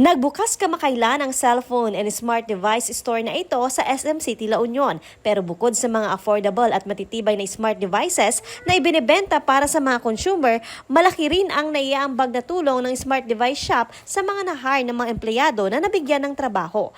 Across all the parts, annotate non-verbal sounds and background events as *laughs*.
Nagbukas kamakailan ang cellphone and smart device store na ito sa SM City La Union. Pero bukod sa mga affordable at matitibay na smart devices na ibinebenta para sa mga consumer, malaki rin ang naiaambag na tulong ng smart device shop sa mga na-hire ng mga empleyado na nabigyan ng trabaho.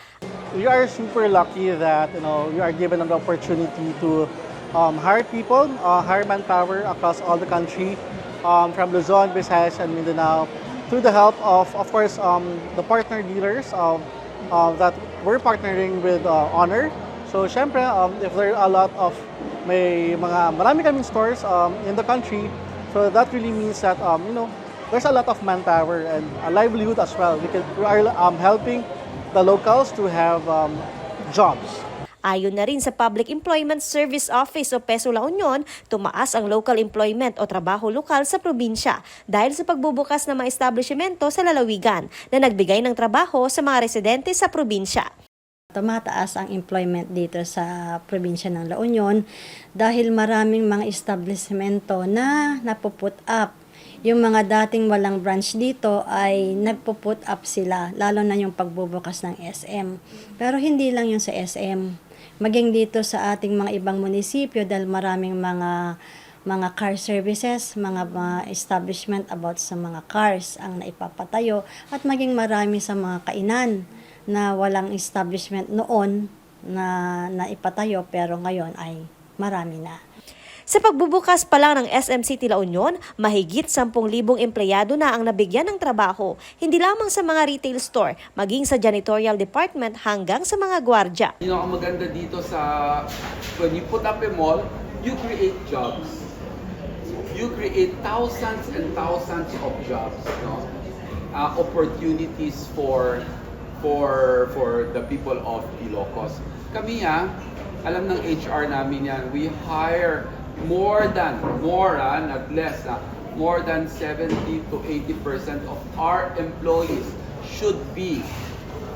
we are super lucky that you know we are given an opportunity to um, hire people, uh, hire manpower across all the country, um, from Luzon, Visayas, and Mindanao, through the help of, of course, um, the partner dealers um, uh, that we're partnering with uh, Honor. So, syempre, um, if there are a lot of may mga marami kaming stores um, in the country, so that really means that um, you know there's a lot of manpower and a livelihood as well. We, can, we are um, helping the locals to have um, jobs. Ayon na rin sa Public Employment Service Office o PESO La Union, tumaas ang local employment o trabaho lokal sa probinsya dahil sa pagbubukas ng mga establishmento sa lalawigan na nagbigay ng trabaho sa mga residente sa probinsya. Tumataas ang employment dito sa probinsya ng La Union dahil maraming mga establishmento na napuput up. Yung mga dating walang branch dito ay nagpuput up sila, lalo na yung pagbubukas ng SM. Pero hindi lang yung sa SM. Maging dito sa ating mga ibang munisipyo dahil maraming mga mga car services, mga, mga establishment about sa mga cars ang naipapatayo at maging marami sa mga kainan na walang establishment noon na naipatayo pero ngayon ay marami na. Sa pagbubukas pa lang ng SM City La Union, mahigit 10,000 empleyado na ang nabigyan ng trabaho, hindi lamang sa mga retail store, maging sa janitorial department hanggang sa mga gwardya. You know, ang maganda dito sa, when you put up a mall, you create jobs. You create thousands and thousands of jobs, no? Uh, opportunities for for for the people of Ilocos. Kami ah, alam ng HR namin yan, we hire more than, more ah, not less ah, more than 70 to 80% of our employees should be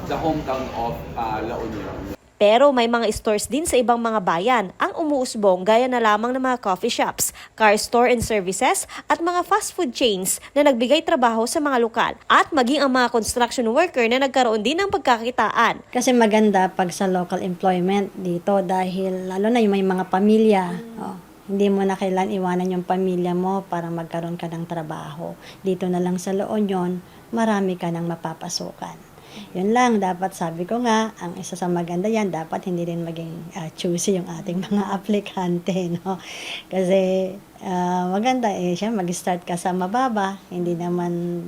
the hometown of uh, La Union. Pero may mga stores din sa ibang mga bayan ang umuusbong gaya na lamang ng mga coffee shops, car store and services at mga fast food chains na nagbigay trabaho sa mga lokal at maging ang mga construction worker na nagkaroon din ng pagkakitaan. Kasi maganda pag sa local employment dito dahil lalo na yung may mga pamilya. Oh, hindi mo na kailan iwanan yung pamilya mo para magkaroon ka ng trabaho. Dito na lang sa La Union, marami ka nang mapapasukan. Yun lang, dapat sabi ko nga, ang isa sa maganda yan, dapat hindi rin maging ah, choosy yung ating *laughs* mga aplikante, no? Kasi ah, maganda eh, siya mag-start ka sa mababa, hindi naman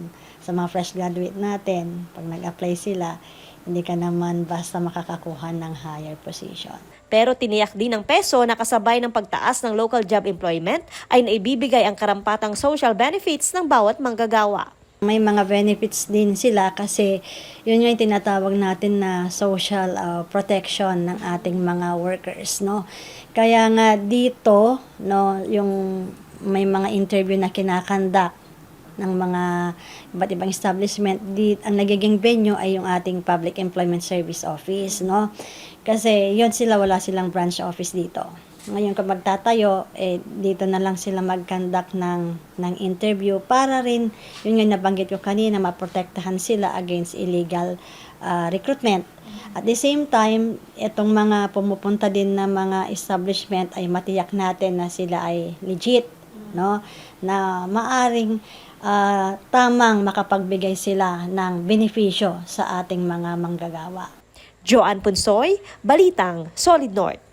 sa mga fresh graduate natin, pag nag-apply sila, hindi ka naman basta makakakuha ng higher position. Pero tiniyak din ng peso na kasabay ng pagtaas ng local job employment ay naibibigay ang karampatang social benefits ng bawat manggagawa. May mga benefits din sila kasi yun yung tinatawag natin na social uh, protection ng ating mga workers, no? Kaya nga dito, no, yung may mga interview na kinakandak ng mga iba't ibang establishment, di, ang nagiging venue ay yung ating Public Employment Service Office, no? Kasi yun sila, wala silang branch office dito. Ngayon kung magtatayo, eh, dito na lang sila mag-conduct ng, ng interview para rin, yun yung nabanggit ko kanina, maprotektahan sila against illegal uh, recruitment. At the same time, itong mga pumupunta din na mga establishment ay matiyak natin na sila ay legit, no? Na maaring uh, tamang makapagbigay sila ng benepisyo sa ating mga manggagawa. Joanne Punsoy, Balitang, Solid North.